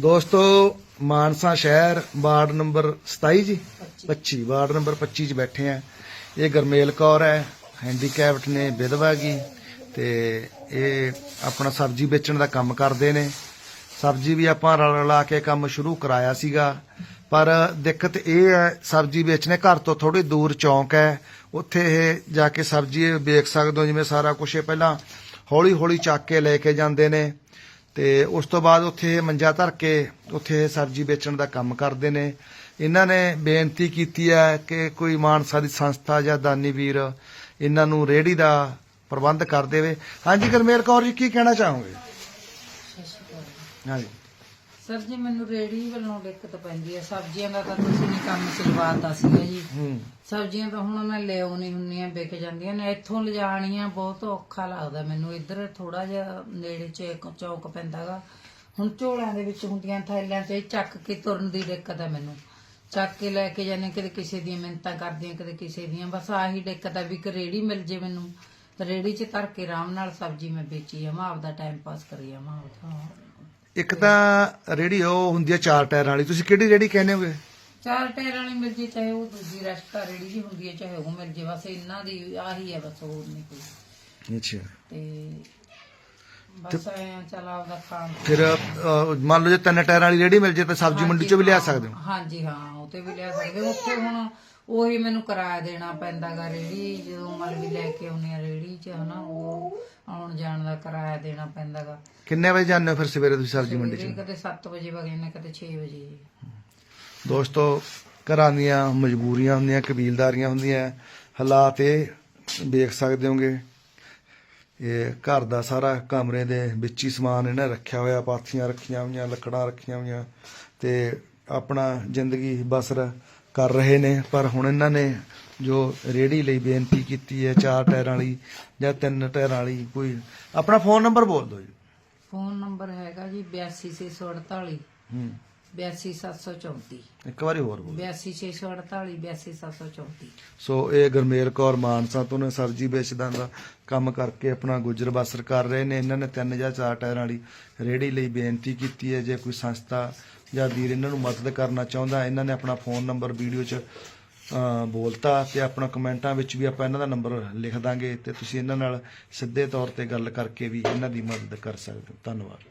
ਦੋਸਤੋ ਮਾਨਸਾ ਸ਼ਹਿਰ ward number 27 ਜੀ? 25 ਵਾਰਡ ਨੰਬਰ 25 ਚ ਬੈਠੇ ਆ। ਇਹ ਗਰਮੇਲ ਕੌਰ ਹੈ ਹੈਂਡੀਕੈਪਟ ਨੇ ਵਿਧਵਾ ਗੀ ਤੇ ਇਹ ਆਪਣਾ ਸਬਜ਼ੀ ਵੇਚਣ ਦਾ ਕੰਮ ਕਰਦੇ ਨੇ। ਸਬਜ਼ੀ ਵੀ ਆਪਾਂ ਰਲ ਰਲਾ ਕੇ ਕੰਮ ਸ਼ੁਰੂ ਕਰਾਇਆ ਸੀਗਾ। ਪਰ ਦਿੱਕਤ ਇਹ ਹੈ ਸਬਜ਼ੀ ਵੇਚਣੇ ਘਰ ਤੋਂ ਥੋੜੀ ਦੂਰ ਚੌਂਕ ਹੈ। ਉੱਥੇ ਇਹ ਜਾ ਕੇ ਸਬਜ਼ੀ ਵੇਚ ਸਕਦੇ ਹੋ ਜਿਵੇਂ ਸਾਰਾ ਕੁਝ ਇਹ ਪਹਿਲਾਂ ਹੌਲੀ ਹੌਲੀ ਚੱਕ ਕੇ ਲੈ ਕੇ ਜਾਂਦੇ ਨੇ। ਤੇ ਉਸ ਤੋਂ ਬਾਅਦ ਉੱਥੇ ਮੰਜਾ ਧਰ ਕੇ ਉੱਥੇ ਸਬਜ਼ੀ ਵੇਚਣ ਦਾ ਕੰਮ ਕਰਦੇ ਨੇ। ਇਹਨਾਂ ਨੇ ਬੇਨਤੀ ਕੀਤੀ ਹੈ ਕਿ ਕੋਈ ਮਾਨਸਾ ਦੀ ਸੰਸਥਾ ਜਾਂ ਦਾਨੀ ਵੀਰ ਇਹਨਾਂ ਨੂੰ ਰੇਹੜੀ ਦਾ ਪ੍ਰਬੰਧ ਕਰ ਦੇਵੇ। ਹਾਂਜੀ ਗਰਮੇਲ ਕੌਰ ਜੀ ਕੀ ਕਹਿਣਾ ਚਾਹੋਗੇ? ਹਾਂਜੀ। ਸਰ ਜੀ ਮੈਨੂੰ ਰੇੜੀ ਵੱਲੋਂ ਦਿੱਕਤ ਪੈਂਦੀ ਹੈ। ਸਬਜ਼ੀਆਂ ਦਾ ਤਾਂ ਤੁਸੀਂ ਨੇ ਕੰਮ ਸਿਲਵਾਤਾ ਸੀਗਾ ਜੀ। ਹੂੰ। ਸਬਜ਼ੀਆਂ ਤਾਂ ਹੁਣ ਮੈਂ ਲਿਆਉਣੀ ਹੁੰਨੀਆਂ ਵਿਕ ਜਾਂਦੀਆਂ ਨੇ। ਇੱਥੋਂ ਲਿਜਾਣੀਆਂ ਬਹੁਤ ਔਖਾ ਲੱਗਦਾ ਮੈਨੂੰ। ਇੱਧਰ ਥੋੜਾ ਜਿਹਾ ਨੇੜੇ ਚ ਇੱਕ ਚੌਕ ਪੈਂਦਾਗਾ ਹੁਣ ਝੋਲਿਆਂ ਦੇ ਵਿੱਚ ਹੁੰਦੀਆਂ ਥੈਲਿਆਂ 'ਚ ਇਹ ਚੱਕ ਕੇ ਤੁਰਨ ਦੀ ਦਿੱਕਤ ਹੈ ਮੈਨੂੰ। ਚੱਕ ਕੇ ਲੈ ਕੇ ਜਾਂਦੇ ਕਦੇ ਕਿਸੇ ਦੀਆਂ ਮਿੰਤਾਂ ਕਰਦੀਆਂ ਕਦੇ ਕਿਸੇ ਦੀਆਂ। ਬਸ ਆਹੀ ਦਿੱਕਤ ਹੈ ਵੀ ਕਿ ਰੇੜੀ ਮਿਲ ਜੇ ਮੈਨੂੰ। ਤਾਂ ਰੇੜੀ 'ਚ ਧਰ ਕੇ ਆਰਾਮ ਨਾਲ ਸਬਜ਼ੀ ਮੈਂ ਵੇਚੀ ਜਾਵਾਂ ਆਪਦਾ ਟਾਈਮ ਪਾਸ ਕਰੀ ਜਾਵਾਂ। ਆਪਦਾ ਇੱਕ ਤਾਂ ਰੇੜੀ ਉਹ ਹੁੰਦੀ ਹੈ ਚਾਰ ਟਾਇਰ ਵਾਲੀ। ਤੁਸੀਂ ਕਿਹੜੀ ਰੇੜੀ ਕਹਿੰਦੇ ਹੋਗੇ? ਚਾਰ ਟਾਇਰ ਵਾਲੀ ਮਿਲ ਜੇ ਚਾਹੇ ਉਹ ਦੂਜੀ ਰਸਤਾ ਰੇੜੀ ਦੀ ਹੁੰਦੀ ਹੈ ਚਾਹੇ ਉਹ ਮਿਲ ਜੇ ਬਸ ਇਹਨਾਂ ਦੀ ਆਹੀ ਹੈ ਬਸ ਹੋਰ ਨਹੀਂ ਕੋਈ। ਅੱਛਾ। ਤੇ ਬਸ ਐ ਚਲ ਆਪਦਾ ਖਾਣ ਫਿਰ ਅਹ, ਮੰਨ ਲਓ ਜੇ ਤਿੰਨ ਟਾਇਰਾਂ ਵਾਲੀ ਰੇੜੀ ਮਿਲ ਜੇ ਤਾਂ ਸਬਜ਼ੀ ਮੰਡੀ ਚੋਂ ਵੀ ਲਿਆ ਸਕਦੇ ਹੋ? ਹਾਂਜੀ ਹਾਂ ਉਹ ਤੇ ਵੀ ਲਿਆ ਸਕਦੇ ਹੋ। ਉੱਥੇ ਹੁਣ ਉਹੀ ਮੈਨੂੰ ਕਿਰਾਇਆ ਦੇਣਾ ਪੈਂਦਾਗਾ ਰੇੜੀ ਜਦੋਂ ਮਲ ਵੀ ਲੈ ਕੇ ਆਉਣੀ ਆ ਰੇੜੀ 'ਚ ਹਨਾ ਉਹ ਆਉਣ ਜਾਣ ਦਾ ਕਿਰਾਇਆ ਦੇਣਾ ਪੈਂਦਾਗਾ ਕਿੰਨੇ ਵਜੇ ਜਾਂਦੇ ਹੋ ਫਿਰ ਸਵੇਰੇ ਤੁਸੀਂ ਸਬਜ਼ੀ ਮੰਡੀ ਚ? ਕਦੇ 7 ਵਜੇ ਵਗੇ ਨੇ ਕਦੇ 6 ਵਜੇ। ਦੋਸਤੋ ਘਰਾਂ ਦੀਆਂ ਮਜਬੂਰੀਆਂ ਹੁੰਦੀਆਂ ਕਬੀਲਦਾਰੀਆਂ ਹੁੰਦੀਆਂ ਹਾਲਾਤ ਇਹ ਦੇਖ ਸਕਦੇ ਹੋਗੇ। ਇਹ ਘਰ ਦਾ ਸਾਰਾ ਕਮਰੇ ਦੇ ਵਿੱਚ ਹੀ ਸਮਾਨ ਇਹਨਾਂ ਰੱਖਿਆ ਹੋਇਆ ਪਾਥੀਆਂ ਰੱਖੀਆਂ ਹੋਈਆਂ ਲੱਕੜਾਂ ਰੱਖੀਆਂ ਹੋਈਆਂ ਤੇ ਆਪਣਾ ਜ਼ਿੰਦਗੀ ਬਸਰ ਕਰ ਰਹੇ ਨੇ ਪਰ ਹੁਣ ਇਹਨਾਂ ਨੇ ਜੋ ਰੇੜੀ ਲਈ ਬੇਨਤੀ ਕੀਤੀ ਹੈ ਚਾਰ ਟਾਇਰਾਂ ਵਾਲੀ ਜਾਂ ਤਿੰਨ ਟਾਇਰਾਂ ਵਾਲੀ ਕੋਈ ਆਪਣਾ ਫੋਨ ਨੰਬਰ ਬੋਲ ਦਿਓ ਜੀ। ਫੋਨ ਨੰਬਰ ਹੈਗਾ ਜੀ 82648 ਹੂੰ। 82734 ਇੱਕ ਵਾਰੀ ਹੋਰ ਬੋਲ 82648 82734 ਸੋ ਇਹ ਗਰਮੇਲ ਕੌਰ ਮਾਨਸਾ ਤੋਂ ਨੇ ਸਬਜ਼ੀ ਵੇਚਦਾਂ ਦਾ ਕੰਮ ਕਰਕੇ ਆਪਣਾ ਗੁਜ਼ਰ ਬਸਰ ਕਰ ਰਹੇ ਨੇ। ਇਹਨਾਂ ਨੇ ਤਿੰਨ ਜਾਂ ਚਾਰ ਟਾਇਰਾਂ ਵਾਲੀ ਰੇੜੀ ਲਈ ਬੇਨਤੀ ਕੀਤੀ ਹੈ। ਜੇ ਕੋਈ ਸੰਸਥਾ ਜਾਂ ਵੀਰ ਇਹਨਾਂ ਨੂੰ ਮਦਦ ਕਰਨਾ ਚਾਹੁੰਦਾ, ਇਹਨਾਂ ਨੇ ਆਪਣਾ ਫੋਨ ਨੰਬਰ ਵੀਡੀਓ 'ਚ ਬੋਲਤਾ ਤੇ ਆਪਣਾ ਕਮੈਂਟਾਂ ਵਿੱਚ ਵੀ ਆਪਾਂ ਇਹਨਾਂ ਦਾ ਨੰਬਰ ਲਿਖ ਦਾਂਗੇ ਤੇ ਤੁਸੀਂ ਇਹਨਾਂ ਨਾਲ ਸਿੱਧੇ ਤੌਰ ਤੇ ਗੱਲ ਕਰਕੇ ਵੀ ਇਹਨਾਂ ਦੀ ਮਦਦ ਕਰ ਸਕਦੇ ਹੋ। ਧੰਨਵਾਦ।